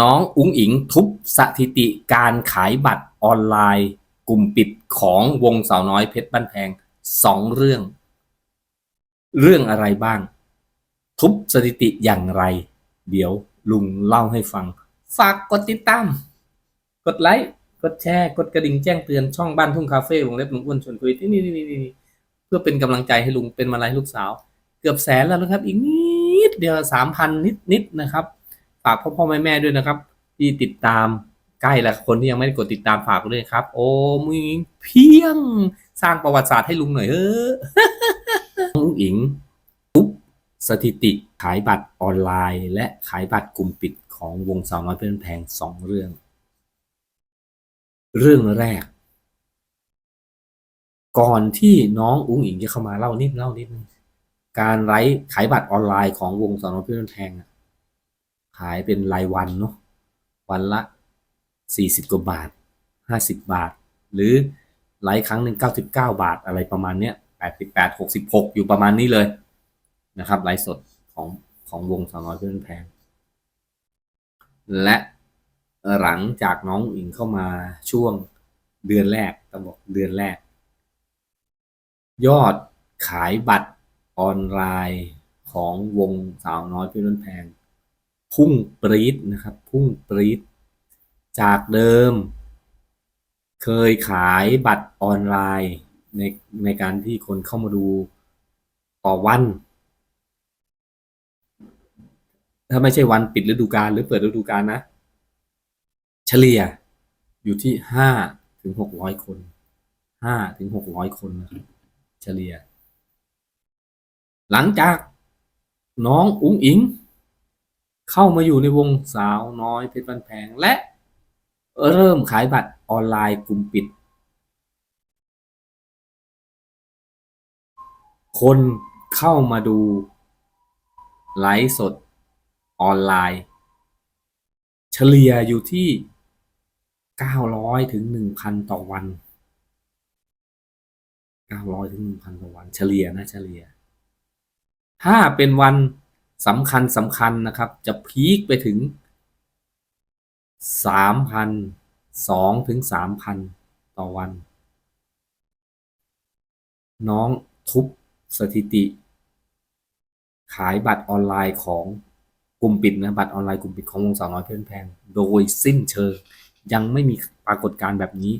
น้องอุ้งอิงทุบสถิติการขายบัตรออนไลน์ กลุ่มปิดของวงสาวน้อยเพชรบ้านแพงสองเรื่อง เรื่องอะไรบ้าง ทุบสถิติอย่างไร เดี๋ยวลุงเล่าให้ฟัง ฝากกดติดตาม กดไลค์ กดแชร์ กดกระดิ่งแจ้งเตือนช่องบ้านทุ่งคาเฟ่วงเล็บลุงอ้วนชวนคุยที่นี่นี่นี่นเพื่อเป็นกำลังใจให้ลุงเป็นมาลัยลูกสาว เกือบแสนแล้วนะครับ อีกนิดเดียวสามพันนิดนิดนะครับ ฝากพ่อพ่อแม่แม่ด้วยนะครับ ที่ติดตามใกล้แล้วคนที่ยังไม่ได้กดติดตามฝากด้วยครับ โอ้มึงเพียงสร้างประวัติศาสตร์ให้ลุงหน่อยเออลุงอิงปุ๊บสถิติขายบัตรออนไลน์ และขายบัตรกลุ่มปิดของวงสาวน้อยเพื่อนแพงสองเรื่อง เรื่องแรก ก่อนที่น้องอุ้งอิงจะเข้ามาเล่านิดเล่านิดนึงการไลฟ์ขายบัตรออนไลน์ของวงสาวน้อยเพื่อนแพงอะายเป็นรายวันเนาะวันละสี่สิบกว่าบาทห้าสิบบาท หรือไลฟ์ครั้งหนึ่งเก้าสิบเก้าบาทอะไรประมาณเนี้ยแปดสิบแปดหกสิบหกอยู่ประมาณนี้เลยนะครับไลฟ์สดของของวงสาวน้อยเพื่อนแพง และหลังจากน้องอิงเข้ามาช่วงเดือนแรกต้องบอกเดือนแรก ยอดขายบัตรออนไลน์ของวงสาวน้อยเพี่อนแพง พุ่งปรี๊ดนะครับ พุ่งปรี๊ดจากเดิม เคยขายบัตรออนไลน์ในในการที่คนเข้ามาดูต่อวัน ถ้าไม่ใช่วันปิดฤดูกาลหรือเปิดฤดูกาลนะ เฉลี่ยอยู่ที่ห้าถึงหกร้อยคนห้าถึงหกร้อยคนนะครับเฉลี่ย หลังจากน้องอุ้งอิง เข้ามาอยู่ในวงสาวน้อยเพชรบ้านแพงและเริ่มขายบัตรออนไลน์กลุ่มปิด คนเข้ามาดูไลฟ์สดออนไลน์ เฉลี่ยอยู่ที่ 900 ถึง 1,000 ต่อวัน 900 ถึง 1,000 ต่อวัน เฉลี่ยนะเฉลี่ย ถ้าเป็นวัน สำคัญสำคัญนะครับ จะพีคไปถึง 3,000 2ถึง 3,000 ต่อวัน น้องทุบสถิติ ขายบัตรออนไลน์ของกลุ่มปิดนะบัตรออนไลน์กลุ่มปิดของวงสาวน้อยเพื่อนแพง โดยสิ้นเชิงยังไม่มีปรากฏการณ์แบบนี้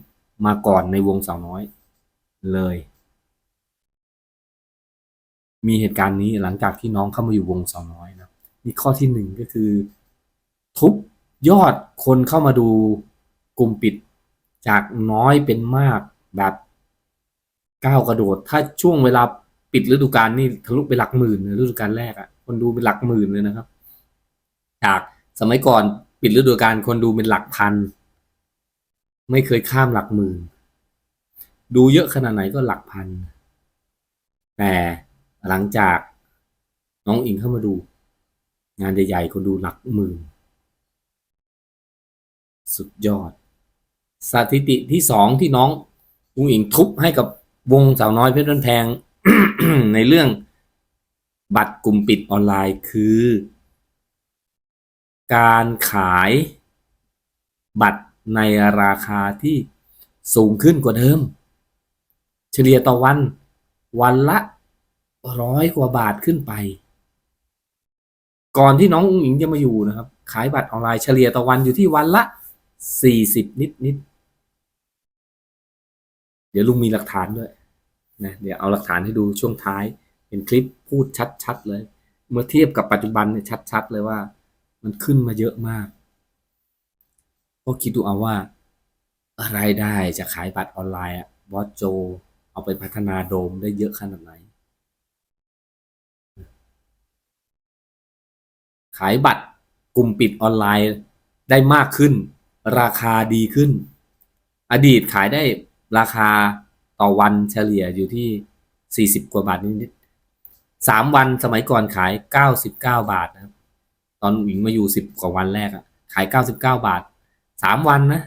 มาก่อนในวงสาวน้อยเลย มีเหตุการณ์นี้หลังจากที่น้องเข้ามาอยู่วงสาวน้อยนะนี่ข้อที่หนึ่งก็คือ ทุบยอดคนเข้ามาดูกลุ่มปิดจากน้อยเป็นมากแบบก้าวกระโดด ถ้าช่วงเวลาปิดฤดูกาลนี่ทะลุไปหลักหมื่นในฤดูกาลแรกอะคนดูเป็นหลักหมื่นเลยนะครับ จากสมัยก่อนปิดฤดูกาลคนดูเป็นหลักพัน ไม่เคยข้ามหลักหมื่น ดูเยอะขนาดไหนก็หลักพัน แต่ หลังจากน้องอิงเข้ามาดู งานใหญ่ๆคนดูหลักหมื่น สุดยอด สถิติที่สองที่น้องอุ้งอิงทุบให้กับวงสาวน้อยเพชรนแพง ในเรื่องบัตรกลุ่มปิดออนไลน์คือ การขายบัตรในราคาที่สูงขึ้นกว่าเดิม เฉลี่ยต่อวัน วันละ ร้อยกว่าบาทขึ้นไป ก่อนที่น้องอุ้งอิงจะมาอยู่นะครับ ขายบัตรออนไลน์เฉลี่ยต่อวันอยู่ที่วันละสี่สิบนิดนิดเดี๋ยวลุงมีหลักฐานด้วยนะเดี๋ยวเอาหลักฐานให้ดูช่วงท้าย เป็นคลิปพูดชัดๆเลย เมื่อเทียบกับปัจจุบันเนี่ยชัด ๆ เลยว่า มันขึ้นมาเยอะมากก็คิดดูเอาว่ารายได้จะขายบัตรออนไลน์อะบอสโจ เอาไปพัฒนาโดมได้เยอะขนาดไหน ขายบัตรกลุ่มปิดออนไลน์ได้มากขึ้น ราคาดีขึ้น อดีตขายได้ราคาต่อวันเฉลี่ยอยู่ที่ 40 กว่าบาทนิดๆสามวันสมัยก่อนขาย 99 บาทนะครับ ตอนหญิงมาอยู่ 10 กว่าวันแรกอะขาย 99 บาทสามวันนะ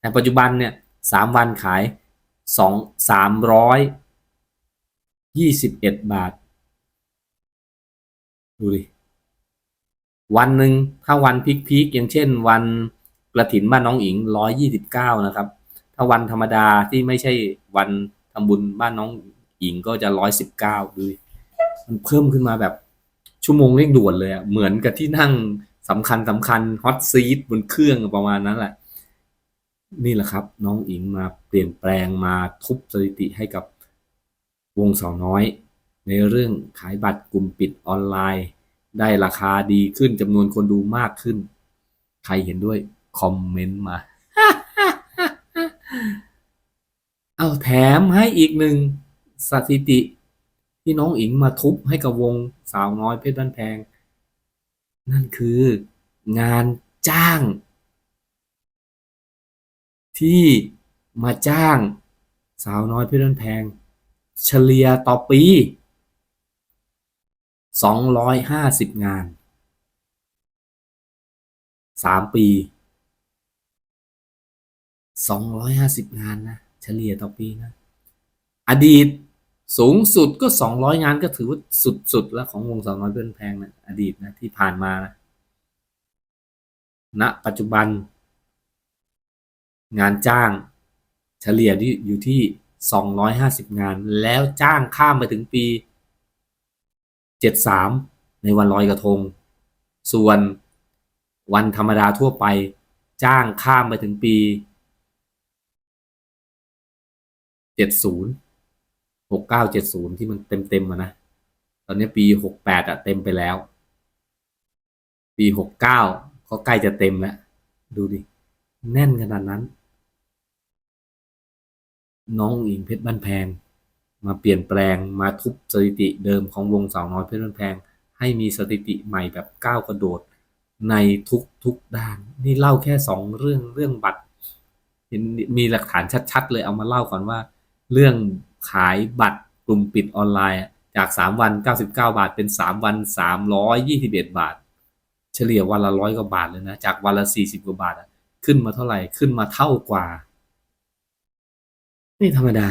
แต่ปัจจุบันเนี่ยสามวันขายสองสามร้อยยี่สิบเอ็ดบาท ดูดิ วันหนึ่งถ้าวันพีคๆอย่างเช่น วันกระถินบ้านน้องอิงร้อยยี่สิบเก้านะครับ ถ้าวันธรรมดาที่ไม่ใช่วันทำบุญบ้านน้องอิงก็จะร้อยสิบเก้าดูดิมันเพิ่มขึ้นมาแบบชั่วโมงเร่งด่วนเลยอะเหมือนกับที่นั่งสำคัญสำคัญฮอตซีทบนเครื่องประมาณนั้นแหละ นี่แหละครับ น้องอิงมาเปลี่ยนแปลงมาทุบสถิติให้กับวงสาวน้อย ในเรื่องขายบัตรกลุ่มปิดออนไลน์ ได้ราคาดีขึ้นจำนวนคนดูมากขึ้น ใครเห็นด้วยคอมเมนต์มา เอาแถมให้อีกหนึ่งสถิติ ที่น้องอิงมาทุบให้กับวงสาวน้อยเพชรบ้านแพง นั่นคืองานจ้าง ที่มาจ้าง สาวน้อยเพชรบ้านแพง เฉลี่ยต่อปี สองร้อยห้าสิบงานสามปีสองร้อยห้าสิบงานนะ เฉลี่ยต่อปีนะ อดีตสูงสุดก็สองร้อยงานก็ถือว่าสุด ๆ แล้วของวงสาวน้อยเพื่อนแพงนะอดีตนะที่ผ่านมานะณปัจจุบัน งานจ้าง เฉลี่ยที่อยู่ที่สองร้อยห้าสิบงาน แล้วจ้างข้ามไปถึงปี เจ็ดสามในวันลอยกระทง ส่วนวันธรรมดาทั่วไปจ้างข้ามไปถึงปีเจ็ดศูนย์หกเก้าเจ็ดศูนย์ที่มันเต็มเต็มอะนะ ตอนนี้ปีหกแปดอะเต็มไปแล้ว ปีหกเก้าก็ใกล้จะเต็มแล้ว ดูดิ แน่นขนาดนั้น น้องอิงเพชรบ้านแพง มาเปลี่ยนแปลงมาทุบสถิติเดิมของวงสาวน้อยเพชรบ้านแพง ให้มีสถิติใหม่แบบก้าวกระโดดในทุกทุกด้าน นี่เล่าแค่สองเรื่องเรื่องบัตรมีหลักฐานชัดๆเลยเอามาเล่าก่อนว่า เรื่องขายบัตรกลุ่มปิดออนไลน์จาก 3 วัน 99 บาทเป็น 3 วัน 321 บาท เฉลี่ยวันละร้อยกว่าบาทเลยนะ จากวันละ 40 กว่าบาท ขึ้นมาเท่าไหร่ ขึ้นมาเท่ากว่า ไม่ธรรมดา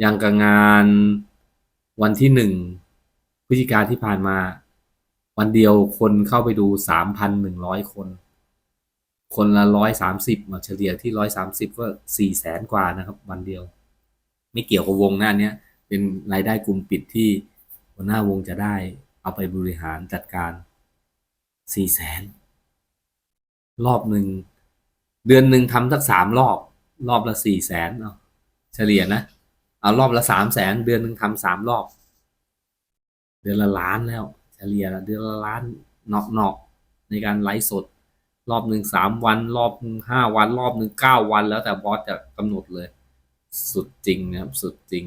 อย่างกับงานวันที่หนึ่งพฤศจิกาที่ผ่านมา วันเดียวคนเข้าไปดู3,100คน คนละร้อยสามสิบเฉลี่ยที่ร้อยสามสิบก็สี่แสนกว่านะครับ วันเดียว ไม่เกี่ยวกับวงนะอันเนี้ยเป็นรายได้กลุ่มปิดที่หัวหน้าวงจะได้เอาไปบริหารจัดการสี่แสนรอบหนึ่ง เดือนหนึ่งทำสักสามรอบ รอบละสี่แสนเอาเฉลี่ยนะ เอารอบละสามแสนเดือนหนึ่งทำสามรอบ เดือนละล้านแล้ว เฉลี่ยเดือนละล้านเนาะเนาะในการไลฟ์สด รอบหนึ่งสามวัน รอบห้าวัน รอบหนึ่งเก้าวัน แล้วแต่บอสจะกำหนดเลย สุดจริงนะครับสุดจริง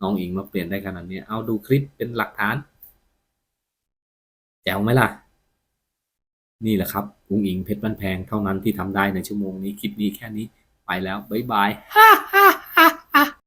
น้องอิงมาเปลี่ยนได้ขนาดนี้ เอาดูคลิปเป็นหลักฐาน แจ๋วไหมล่ะ นี่แหละครับอุ้งอิงเพชรบ้านแพงเท่านั้นที่ทำได้ในชั่วโมงนี้ คลิปนี้แค่นี้ไปแล้ว บ๊ายบายฮ่าฮ่า